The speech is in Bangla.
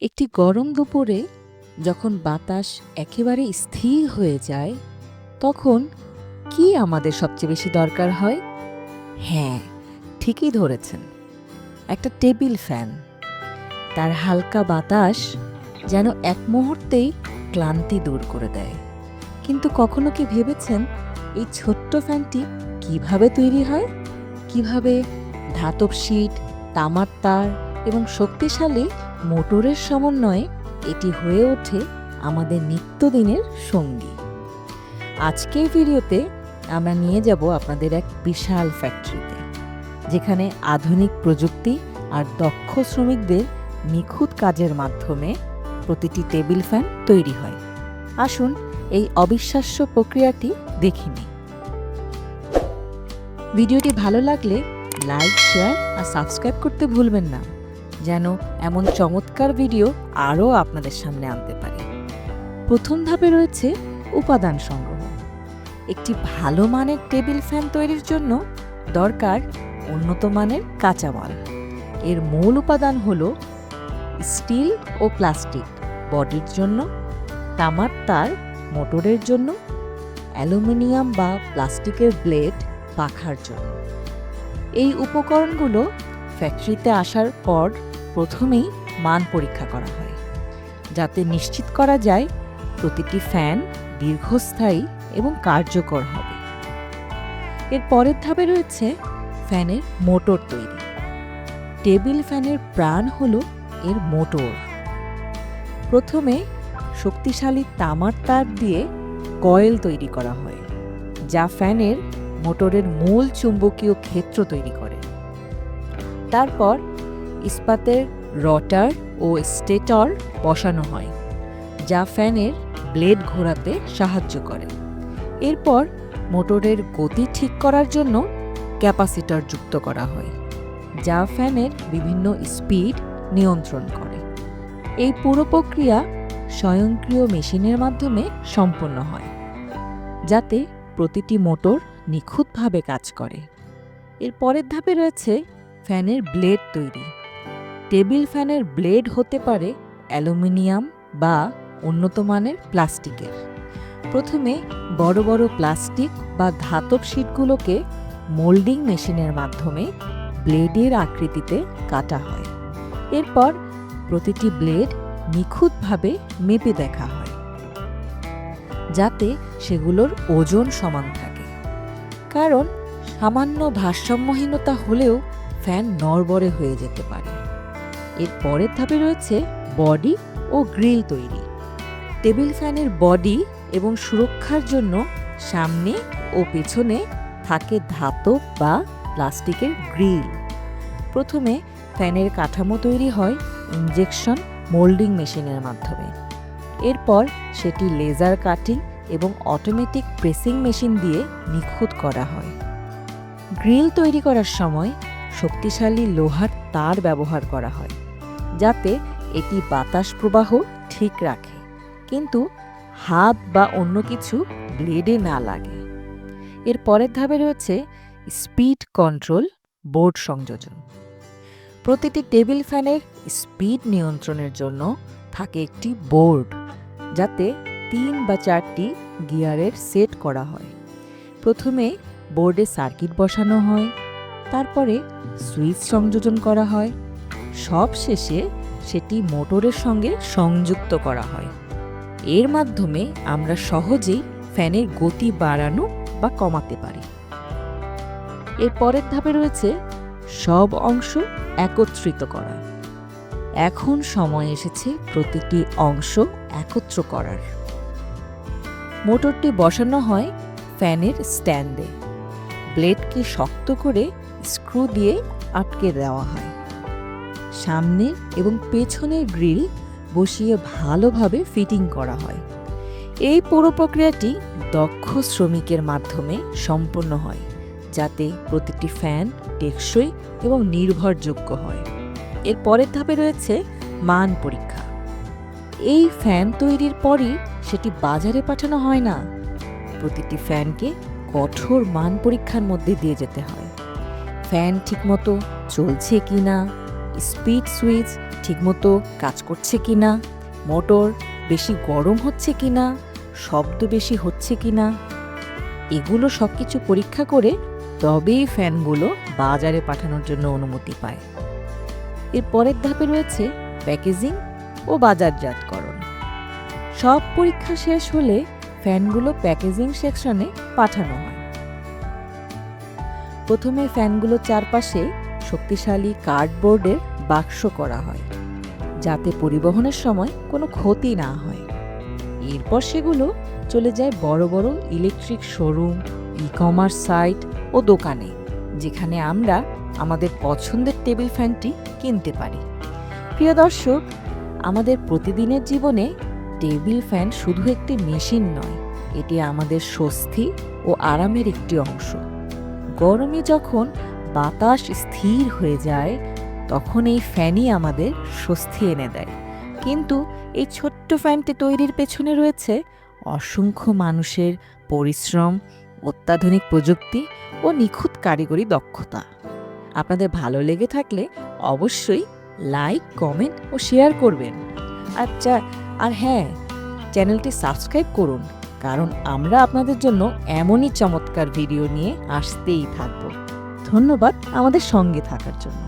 একটি গরম দুপুরে যখন বাতাস একেবারে স্থির হয়ে যায়, তখন কি আমাদের সবচেয়ে বেশি দরকার হয়? হ্যাঁ ঠিকই ধরেছেন। একটা টেবিল ফ্যান। তার হালকা বাতাস যেন এক মুহূর্তেই ক্লান্তি দূর করে দেয়। কিন্তু কখনো কি ভেবেছেন এই ছোট্ট ফ্যানটি কীভাবে তৈরি হয়? কীভাবে ধাতব শীট, তামার তার এবং শক্তিশালী মোটরের সমন্বয়ে এটি হয়ে ওঠে আমাদের নিত্যদিনের সঙ্গী। আজকের ভিডিওতে আমরা নিয়ে যাব আপনাদের এক বিশাল ফ্যাক্টরিতে, যেখানে আধুনিক প্রযুক্তি আর দক্ষ শ্রমিকদের নিখুঁত কাজের মাধ্যমে প্রতিটি টেবিল ফ্যান তৈরি হয়। আসুন এই অবিশ্বাস্য প্রক্রিয়াটি দেখে নিই। ভিডিওটি ভালো লাগলে লাইক, শেয়ার আর সাবস্ক্রাইব করতে ভুলবেন না। যেন এমন চমৎকার ভিডিও আরও আপনাদের সামনে আনতে পারি। প্রথম ধাপে রয়েছে উপাদান সংগ্রহ। একটি ভালো মানের টেবিল ফ্যান তৈরির জন্য দরকার উন্নত মানের কাঁচামাল এর মূল উপাদান হল স্টিল ও প্লাস্টিক, বডির জন্য, তামার তার, মোটরের জন্য, অ্যালুমিনিয়াম বা প্লাস্টিকের ব্লেড পাখার জন্য। এই উপকরণগুলো ফ্যাক্টরিতে আসার পর প্রথমেই মান পরীক্ষা করা হয়, যাতে নিশ্চিত করা যায় প্রতিটি ফ্যান দীর্ঘস্থায়ী এবং কার্যকর হবে। এর পরের ধাপে রয়েছে ফ্যানের মোটর তৈরি। টেবিল ফ্যানের প্রাণ হল এর মোটর। প্রথমে শক্তিশালী তামার তার দিয়ে কয়েল তৈরি করা হয়, যা ফ্যানের মোটরের মূল চুম্বকীয় ক্ষেত্র তৈরি করে। তারপর ইস্পাতের রটার ও স্টেটর বসানো হয়, যা ফ্যানের ব্লেড ঘোরাতে সাহায্য করে। এরপর মোটরের গতি ঠিক করার জন্য ক্যাপাসিটর যুক্ত করা হয়, যা ফ্যানের বিভিন্ন স্পিড নিয়ন্ত্রণ করে। এই পুরো প্রক্রিয়া স্বয়ংক্রিয় মেশিনের মাধ্যমে সম্পন্ন হয়, যাতে প্রতিটি মোটর নিখুঁতভাবে কাজ করে। এর পরের ধাপে রয়েছে ফ্যানের ব্লেড তৈরি। টেবিল ফ্যানের ব্লেড হতে পারে অ্যালুমিনিয়াম বা উন্নত মানের প্লাস্টিকের। প্রথমে বড় বড় প্লাস্টিক বা ধাতব শীটগুলোকে মোল্ডিং মেশিনের মাধ্যমে ব্লেডের আকৃতিতে কাটা হয়। এরপর প্রতিটি ব্লেড নিখুঁতভাবে মেপে দেখা হয়, যাতে সেগুলোর ওজন সমান থাকে। কারণ সামান্য ভারসাম্যহীনতা হলেও ফ্যান নড়বড়ে হয়ে যেতে পারে। এর পরের ধাপে রয়েছে বডি ও গ্রিল তৈরি। টেবিল ফ্যানের বডি এবং সুরক্ষার জন্য সামনে ও পেছনে থাকে ধাতব বা প্লাস্টিকের গ্রিল। প্রথমে ফ্যানের কাঠামো তৈরি হয় ইঞ্জেকশন মোল্ডিং মেশিনের মাধ্যমে। এরপর সেটি লেজার কাটিং এবং অটোমেটিক প্রেসিং মেশিন দিয়ে নিখুঁত করা হয়। গ্রিল তৈরি করার সময় শক্তিশালী লোহার তার ব্যবহার করা হয়। যাতে এটি বাতাস প্রবাহ ঠিক রাখে। কিন্তু হাত বা অন্য কিছু ব্লেডে না লাগে। এর পরের ধাপে রয়েছে স্পিড কন্ট্রোল বোর্ড সংযোজন। প্রতিটি টেবিল ফ্যানের স্পিড নিয়ন্ত্রণের জন্য থাকে একটি বোর্ড, যাতে তিন বা চারটি গিয়ারের সেট করা হয়। প্রথমে বোর্ডে সার্কিট বসানো হয়, তারপরে সুইচ সংযোজন করা হয়। সব শেষে সেটি মোটরের সঙ্গে সংযুক্ত করা হয়। এর মাধ্যমে আমরা সহজেই ফ্যানের গতি বাড়ানো বা কমাতে পারি। এর পরের ধাপে রয়েছে সব অংশ একত্রিত করা। এখন সময় এসেছে প্রতিটি অংশ একত্র করার। মোটরটি বসানো হয় ফ্যানের স্ট্যান্ডে। ব্লেডকে শক্ত করে স্ক্রু দিয়ে আটকে দেওয়া হয়। সামনের এবং পেছনের গ্রিল বসিয়ে ভালোভাবে ফিটিং করা হয়। এই পুরো প্রক্রিয়াটি দক্ষ শ্রমিকের মাধ্যমে সম্পন্ন হয়, যাতে প্রতিটি ফ্যান টেকসই এবং নির্ভরযোগ্য হয়। এর পরের ধাপে রয়েছে মান পরীক্ষা। এই ফ্যান তৈরির পরই সেটি বাজারে পাঠানো হয় না। প্রতিটি ফ্যানকে কঠোর মান পরীক্ষার মধ্যে দিয়ে যেতে হয়। ফ্যান ঠিকমতো চলছে কি না স্পিড সুইচ ঠিকমতো কাজ করছে কিনা? মোটর বেশি গরম হচ্ছে কিনা? শব্দ বেশি হচ্ছে কি না এগুলো সব কিছু পরীক্ষা করে তবেই ফ্যানগুলো বাজারে পাঠানোর জন্য অনুমতি পায়। এর পরের ধাপে রয়েছে প্যাকেজিং ও বাজারজাতকরণ। সব পরীক্ষা শেষ হলে ফ্যানগুলো প্যাকেজিং সেকশনে পাঠানো হয়। প্রথমে ফ্যানগুলো চারপাশে শক্তিশালী কার্ডবোর্ডের বাক্স করা হয়, যাতে পরিবহনের সময় কোনো ক্ষতি না হয়। এরপর সেগুলো চলে যায় বড় বড় electric showroom e commerce site ও দোকানে, যেখানে আমরা আমাদের পছন্দের টেবিল ফ্যানটি কিনতে পারি। প্রিয় দর্শক, আমাদের প্রতিদিনের জীবনে টেবিল ফ্যান শুধু একটি মেশিন নয়, এটি আমাদের স্বস্তি ও আরামের একটি অংশ। গরমে যখন বাতাস স্থির হয়ে যায়, তখন এই ফ্যানই আমাদের স্বস্তি এনে দেয়। কিন্তু এই ছোট্ট ফ্যানটি তৈরির পেছনে রয়েছে অসংখ্য মানুষের পরিশ্রম, অত্যাধুনিক প্রযুক্তি ও নিখুঁত কারিগরি দক্ষতা। আপনাদের ভালো লেগে থাকলে অবশ্যই লাইক, কমেন্ট ও শেয়ার করবেন। আচ্ছা আর হ্যাঁ চ্যানেলটি সাবস্ক্রাইব করুন, কারণ আমরা আপনাদের জন্য এমনই চমৎকার ভিডিও নিয়ে আসতেই থাকব। ধন্যবাদ আমাদের সঙ্গে থাকার জন্য।